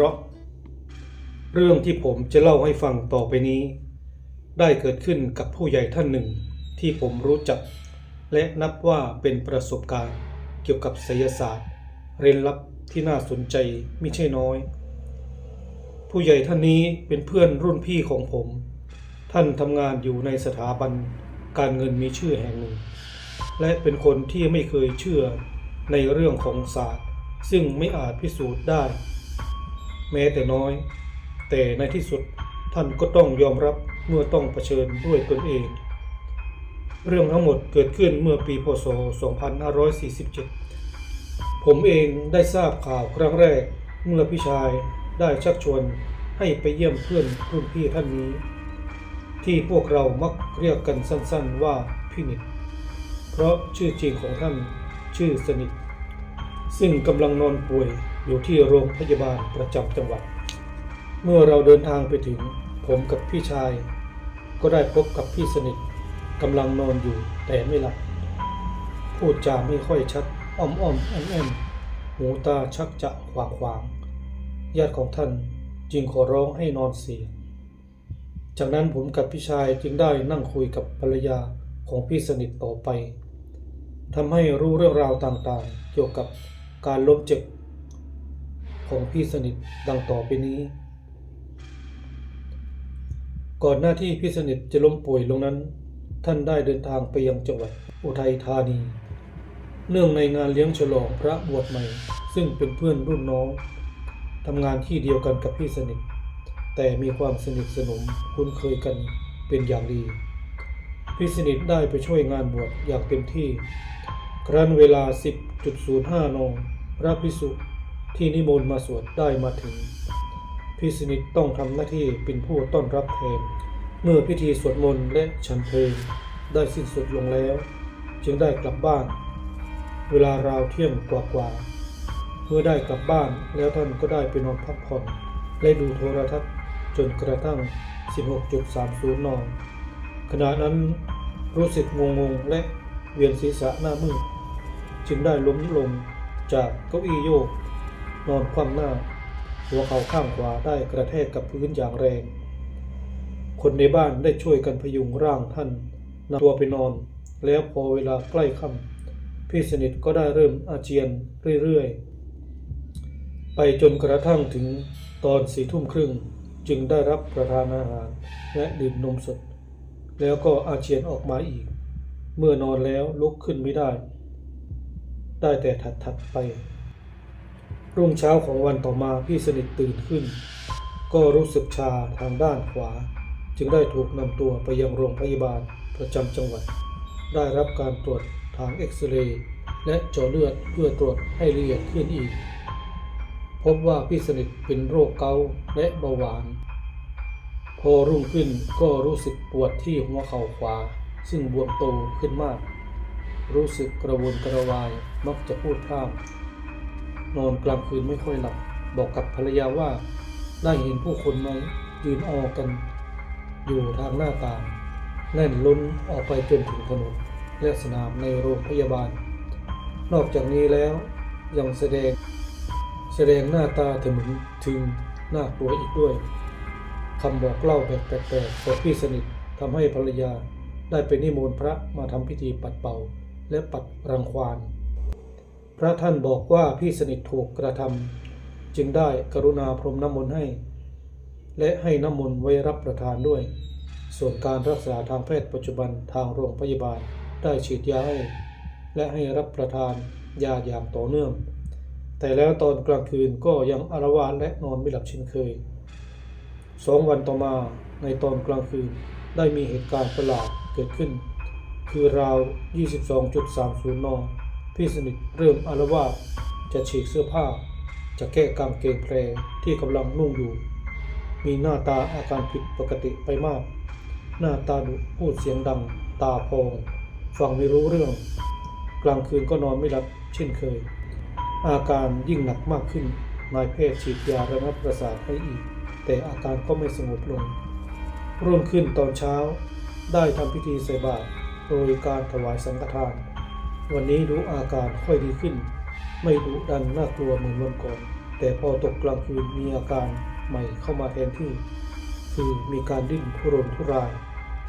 ราะห์ เรื่องที่ผมจะเล่าให้ฟังต่อไปนี้ ได้เกิดขึ้นกับผู้ใหญ่ท่านหนึ่งที่ผมรู้จัก และนับว่าเป็นประสบการณ์เกี่ยวกับไสยศาสตร์ เร้นลับที่น่าสนใจไม่ใช่น้อย ผู้ใหญ่ท่านนี้เป็นเพื่อนรุ่นพี่ของผม ท่านทำงานอยู่ในสถาบันการเงินมีชื่อแห่งหนึ่ง และเป็นคนที่ไม่เคยเชื่อในเรื่องของศาสตร์ ซึ่งไม่อาจพิสูจน์ได้ แม้แต่น้อย แต่ในที่สุดท่านก็ต้องยอมรับเมื่อต้องเผชิญด้วยตนเอง เรื่องทั้งหมดเกิดขึ้นเมื่อปีพศ 2547 ผมเองได้ทราบข่าวครั้งแรก เมื่อพี่ชายได้ชักชวนให้ไปเยี่ยมเพื่อนรุ่นพี่ท่านนี้ ที่พวกเรามักเรียกกันสั้นๆว่าพี่นิดเพราะชื่อจริงของท่านชื่อสนิท ซึ่งกำลังนอนป่วย อยู่ที่โรงพยาบาลประจำจังหวัด เมื่อเราเดินทางไปถึงผมกับพี่ชาย ก็ได้พบกับพี่สนิทกำลังนอนอยู่แต่ไม่หลับพูดจาไม่ค่อยชัดอ้อมอ้อมแอมแอมหูตาชักจะขวางขวางญาติของท่านจึงขอร้องให้นอนเสีย จากนั้นผมกับพี่ชายจึงได้นั่งคุยกับภรรยาของพี่สนิทต่อไปทำให้รู้เรื่องราวต่างๆ เกี่ยวกับการล้มเจ็บ ของพี่สนิทดังต่อไปนี้ ก่อนหน้าที่พี่สนิทจะล้มป่วยลงนั้น ท่านได้เดินทางไปยังจังหวัดอุทัยธานี เนื่องในงานเลี้ยงฉลองพระบวชใหม่ ซึ่งเป็นเพื่อนรุ่นน้องทำงานที่เดียวกันกับพี่สนิท แต่มีความสนิทสนมคุ้นเคยกันเป็นอย่างดี พี่สนิทได้ไปช่วยงานบวชอย่างเต็มที่ ครั้นเวลา 10.05นพระพิสุ ที่นิมนต์มาสวดได้มาถึงพี่สนิทต้องทำหน้าที่เป็นผู้ต้อนรับแทน เมื่อพิธีสวดมนต์และฉันเพลงได้สิ้นสุดลงแล้ว จึงได้กลับบ้าน เวลาราวเที่ยงกว่าๆเมื่อได้กลับบ้านแล้วท่านก็ได้ไปนอนพักผ่อน และดูโทรทัศน์จนกระทั่ง 16.30นขณะนั้นรู้สึกงงๆและเวียนศีรษะหน้ามืดจึงได้ล้มลงจากเก้าอี้โยก นอนคว่ำหน้า หัวเขาข้างขวาได้กระแทกกับพื้นอย่างแรง คนในบ้านได้ช่วยกันพยุงร่างท่านนำตัวไปนอน แล้วพอเวลาใกล้ค่ำพี่สนิทก็ได้เริ่มอาเจียนเรื่อยๆ ไปจนกระทั่งถึงตอนสี่ทุ่มครึ่งจึงได้รับประทานอาหารและดื่มนมสด แล้วก็อาเจียนออกมาอีก เมื่อนอนแล้วลุกขึ้นไม่ได้ ได้แต่ถัดๆไป รุ่งเช้าของวันต่อมาพี่สนิทตื่นขึ้น ก็รู้สึกชาทางด้านขวา จึงได้ถูกนำตัวไปยังโรงพยาบาลประจำจังหวัด ได้รับการตรวจทางเอ็กซเรย์และเจาะเลือดเพื่อตรวจให้ละเอียดขึ้นอีก พบว่าพี่สนิทเป็นโรคเกาต์และเบาหวาน พอรุ่งขึ้นก็รู้สึกปวดที่หัวเข่าขวา ซึ่งบวมโตขึ้นมาก รู้สึกกระวนกระวายมักจะพูดพร่ำ นอนกลางคืนไม่ค่อยหลับ บอกกับภรรยาว่า ได้เห็นผู้คนไหมยืนออกัน อยู่ทางหน้าต่างแน่นล้นออกไปจนถึงถนนและสนามในโรงพยาบาล นอกจากนี้แล้วยังแสดงแสดงหน้าตาถมึงถึงน่ากลัวอีกด้วยคำบอกเล่าแบบแปลกๆของพี่สนิททำให้ภรรยาได้ไปนิมนต์พระมาทำพิธีปัดเป่า และปัดรังควาน พระท่านบอกว่าพี่สนิทถูกกระทำจึงได้กรุณาพรมน้ำมนต์ให้ และให้น้ำมนต์ไว้รับประทานด้วย ส่วนการรักษาทางแพทย์ปัจจุบันทางโรงพยาบาลได้ฉีดยาให้ และให้รับประทานยาอย่างต่อเนื่อง แต่แล้วตอนกลางคืนก็ยังอารวาสและนอนไม่หลับเช่นเคยสองวันต่อมาในตอนกลางคืนได้มีเหตุการณ์ประหลาดเกิดขึ้น คือราว 22.30 น พี่สนิทเริ่มอารวาสจะฉีกเสื้อผ้า จะแก้กางเกงแพรที่กำลังนุ่งอยู่ มีหน้าตาอาการผิดปกติไปมาก หน้าตาดุพูดเสียงดัง ตาพอง ฟังไม่รู้เรื่อง กลางคืนก็นอนไม่หลับเช่นเคย อาการยิ่งหนักมากขึ้นนายแพทย์ฉีดยาระงับประสาทให้อีก แต่อาการก็ไม่สงบลงรุ่งขึ้นตอนเช้าได้ทำพิธีใส่บาตรโดยการถวายสังฆทาน วันนี้รู้อาการค่อยดีขึ้น ไม่ดุดันน่ากลัวเหมือนวันก่อน แต่พอตกกลางคืนมีอาการใหม่เข้ามาแทนที่ คือมีการดิ้นทุรนทุราย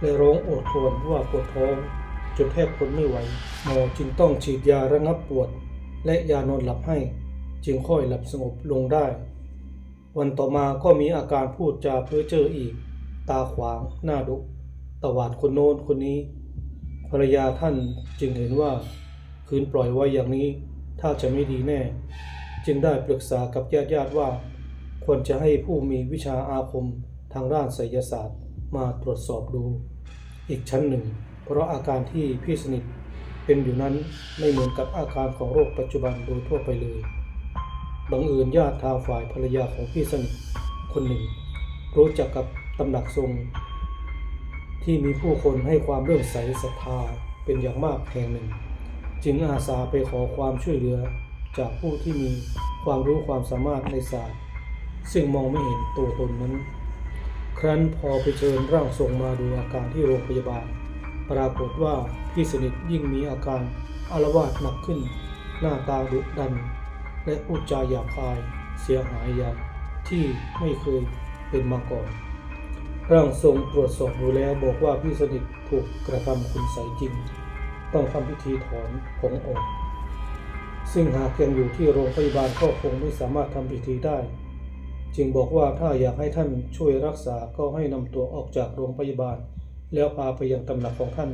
และร้องโอดครวญว่าปวดท้องจนแทบทนไม่ไหวหมอจึงต้องฉีดยาระงับปวด และยานอนหลับให้ จึงค่อยหลับสงบลงได้ วันต่อมาก็มีอาการพูดจาเพ้อเจ้ออีก ตาขวางหน้าดุตวาดคนโน้นคนนี้ ภรรยาท่านจึงเห็นว่า คืนปล่อยไว้อย่างนี้ ถ้าจะไม่ดีแน่ จึงได้ปรึกษากับญาติญาติๆว่า ควรจะให้ผู้มีวิชาอาคมทางด้านไสยศาสตร์มาตรวจสอบดู อีกชั้นหนึ่ง เพราะอาการที่พี่สนิทเป็นอยู่นั้นไม่เหมือนกับอาการของโรคปัจจุบันโดยทั่วไปเลยบังเอิญญาติทางฝ่ายภรรยาของพี่สนิทคนหนึ่ง รู้จักกับตำหนักทรง ที่มีผู้คนให้ความเลื่อมใสศรัทธาเป็นอย่างมากแห่งหนึ่ง จึงอาสาไปขอความช่วยเหลือจากผู้ที่มีความรู้ความสามารถในศาสตร์ ซึ่งมองไม่เห็นตัวตนนั้น ครั้นพอไปเชิญร่างทรงมาดูอาการที่โรงพยาบาล ปรากฏว่าพี่สนิทยิ่งมีอาการอารวาสหนักขึ้น หน้าตาดุดัน และพูดจาหยาบคาย เสียหายอย่างที่ไม่เคยเป็นมาก่อน ร่างทรงตรวจสอบดูแล้วบอกว่าพี่สนิทถูกกระทำคุณใสจริง ต้องทำพิธีถอนผมออกซึ่งหากยังอยู่ที่โรงพยาบาลก็คงไม่สามารถทำพิธีได้ จึงบอกว่าถ้าอยากให้ท่านช่วยรักษาก็ให้นำตัวออกจากโรงพยาบาล แล้วพาไปยังตำหนักของท่าน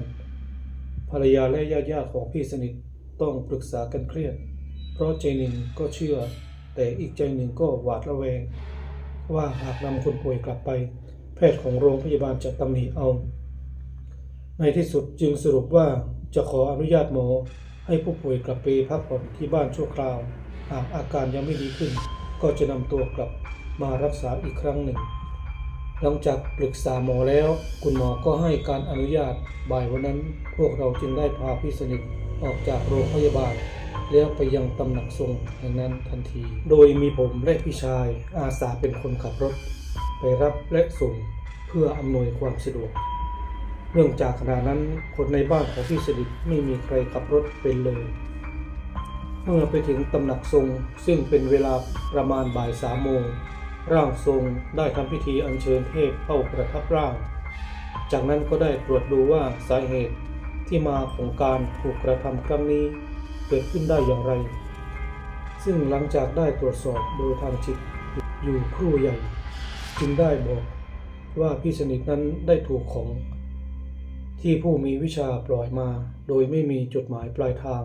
ภรรยาและญาติญาติๆของพี่สนิทต้องปรึกษากันเครียด เพราะใจหนึ่งก็เชื่อ แต่อีกใจหนึ่งก็หวาดระแวง ว่าหากนำคนป่วยกลับไป แพทย์ของโรงพยาบาลจะตำหนิเอา ในที่สุดจึงสรุปว่า จะขออนุญาตหมอ ให้ผู้ป่วยกลับไปพักผ่อนที่บ้านชั่วคราว หากอาการยังไม่ดีขึ้น ก็จะนำตัวกลับมารักษาอีกครั้งหนึ่ง หลังจากปรึกษาหมอแล้ว คุณหมอก็ให้การอนุญาตบ่ายวันนั้น พวกเราจึงได้พาพี่สนิทออกจากโรงพยาบาล แล้วไปยังตำหนักทรงแห่งนั้นทันที โดยมีผมและพี่ชายอาสาเป็นคนขับรถ ไปรับและส่งเพื่ออำนวยความสะดวก เนื่องจากขณะนั้นคนในบ้านของพี่สนิทไม่มีใครขับรถเป็นเลย เมื่อไปถึงตำหนักทรงซึ่งเป็นเวลาประมาณบ่ายสามโมง ร่างทรงได้ทำพิธีอัญเชิญเทพเข้าประทับร่าง จากนั้นก็ได้ตรวจดูว่าสาเหตุที่มาของการถูกกระทำครั้งนี้เกิดขึ้นได้อย่างไร ซึ่งหลังจากได้ตรวจสอบโดยทางจิตอยู่ครู่ใหญ่ จึงได้บอกว่าพี่สนิทนั้นได้ถูกของ ที่ผู้มีวิชาปล่อยมา โดยไม่มีจุดหมายปลายทาง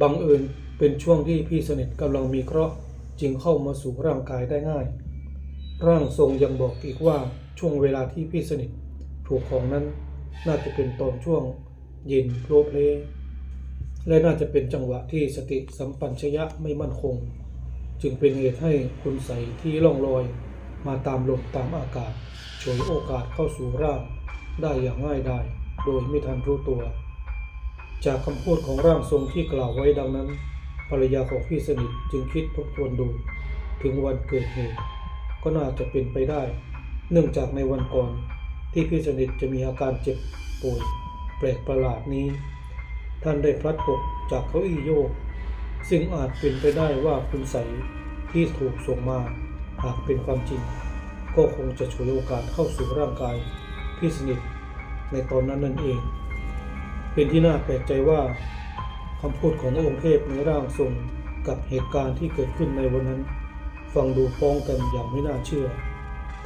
บังเอิญเป็นช่วงที่พี่สนิทกำลังมีเคราะห์จึงเข้ามาสู่ร่างกายได้ง่าย ร่างทรงยังบอกอีกว่าช่วงเวลาที่พี่สนิทถูกของนั้นน่าจะเป็นตอนช่วงเย็นโปรเพลและน่าจะเป็นจังหวะที่สติสัมปัญชยะไม่มั่นคง จึงเป็นเหตุให้คุณใสยที่ล่องลอย มาตามลมตามอากาศฉวยโอกาสเข้าสู่ร่างได้อย่างง่ายดาย โดยไม่ทันรู้ตัว จากคำพูดของร่างทรงที่กล่าวไว้ดังนั้น ภรรยาของพี่สนิทจึงคิดทบทวนดู ถึงวันเกิดเหตุก็น่าจะเป็นไปได้ เนื่องจากในวันก่อนที่พี่สนิทจะมีอาการเจ็บป่วยแปลกประหลาดนี้ ท่านได้พลัดตกจากเก้าอี้โยก ซึ่งอาจเป็นไปได้ว่าคุณใสที่ถูกส่งมาหากเป็นความจริง ก็คงจะฉวยโอกาสเข้าสู่ร่างกายพี่สนิท ในตอนนั้นนั่นเอง เป็นที่น่าแปลกใจว่าคำพูดของพระองค์เทพในร่างทรงกับเหตุการณ์ที่เกิดขึ้นในวันนั้น ฟังดูฟ้องกันอย่างไม่น่าเชื่อ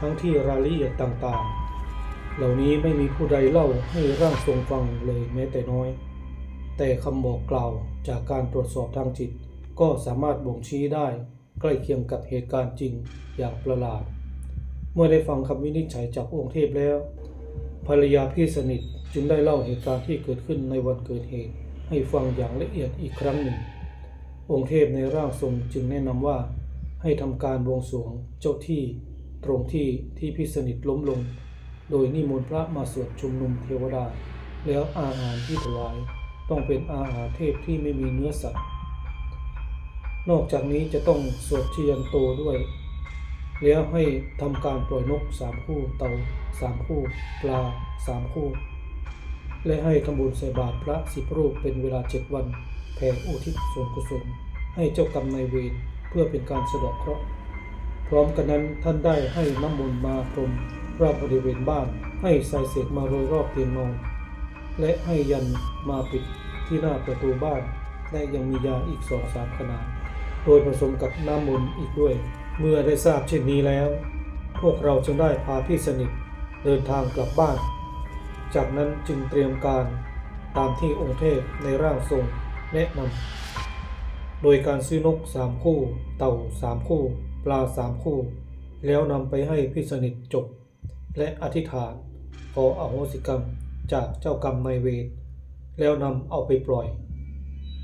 ทั้งที่รายละเอียดต่างๆ เหล่านี้ไม่มีผู้ใดเล่าให้ร่างทรงฟังเลยแม้แต่น้อย แต่คำบอกกล่าวจากการตรวจสอบทางจิต ก็สามารถบ่งชี้ได้ใกล้เคียงกับเหตุการณ์จริงอย่างประหลาด เมื่อได้ฟังคำวินิจฉัยจากองค์เทพแล้ว ภรรยาพี่สนิทจึงได้เล่าเหตุการณ์ที่เกิดขึ้นในวันเกิดเหตุ ให้ฟังอย่างละเอียดอีกครั้งหนึ่ง องค์เทพในร่างทรงจึงแนะนำว่า ให้ทำการบวงสรวงเจ้าที่ตรงที่ที่พี่สนิทล้มลง โดยนิมนต์พระมาสวดชุมนุมเทวดา แล้วอาหารที่ถวายต้องเป็นอาหารเทพที่ไม่มีเนื้อสัตว์ นอกจากนี้จะต้องสวดชยันโตด้วย แล้วให้ทำการปล่อยนกสามคู่เต่าสามคู่ปลาสามคู่ และให้ทำบุญใส่บาตรพระสิบรูปเป็นเวลาเจ็ดวันแผ่อุทิศส่วนกุศลให้เจ้ากรรมนายเวรเพื่อเป็นการสะเดอกเคราะห์พร้อมกันนั้นท่านได้ให้น้ำมนต์มาพรมรอบบริเวณบ้าน ให้ใส่เสกมาโรยรอบเตียงนอนและให้ยันมาปิดที่หน้าประตูบ้าน และยังมียาอีกสองสามขนาด โดยผสมกับน้ำมนต์อีกด้วย เมื่อได้ทราบเช่นนี้แล้ว พวกเราจึงได้พาพี่สนิทเดินทางกลับบ้าน จากนั้นจึงเตรียมการตามที่องค์เทพในร่างทรงแนะนำ โดยการซื้อนกสามคู่ เต่าสามคู่ ปลาสามคู่ แล้วนำไปให้พี่สนิทจบ และอธิษฐานขออโหสิกรรมจากเจ้ากรรมนายเวรแล้วนำเอาไปปล่อย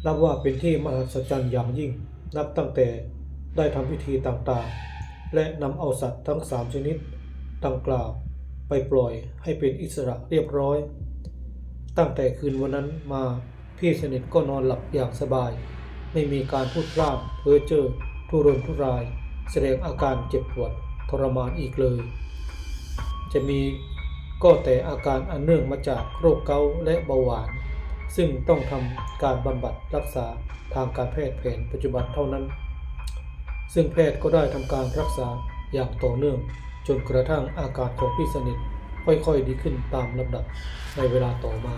นับว่าเป็นที่มหัศจรรย์อย่างยิ่ง นับตั้งแต่ ได้ทำพิธีต่างๆ และนำเอาสัตว์ทั้งสามชนิดดังกล่าวไปปล่อยให้เป็นอิสระเรียบร้อย ตั้งแต่คืนวันนั้นมาพี่สนิทก็นอนหลับอย่างสบาย ไม่มีการพูดพร่ำเพ้อเจ้อทุรนทุราย แสดงอาการเจ็บปวดทรมานอีกเลย จะมีก็แต่อาการอันเนื่องมาจากโรคเกาต์และเบาหวาน ซึ่งต้องทำการบำบัดรักษาทางการแพทย์แผนปัจจุบันเท่านั้น ซึ่งแพทย์ก็ได้ทำการรักษาอย่างต่อเนื่อง จนกระทั่งอาการของพี่สนิทค่อยๆดีขึ้นตามลำดับในเวลาต่อมา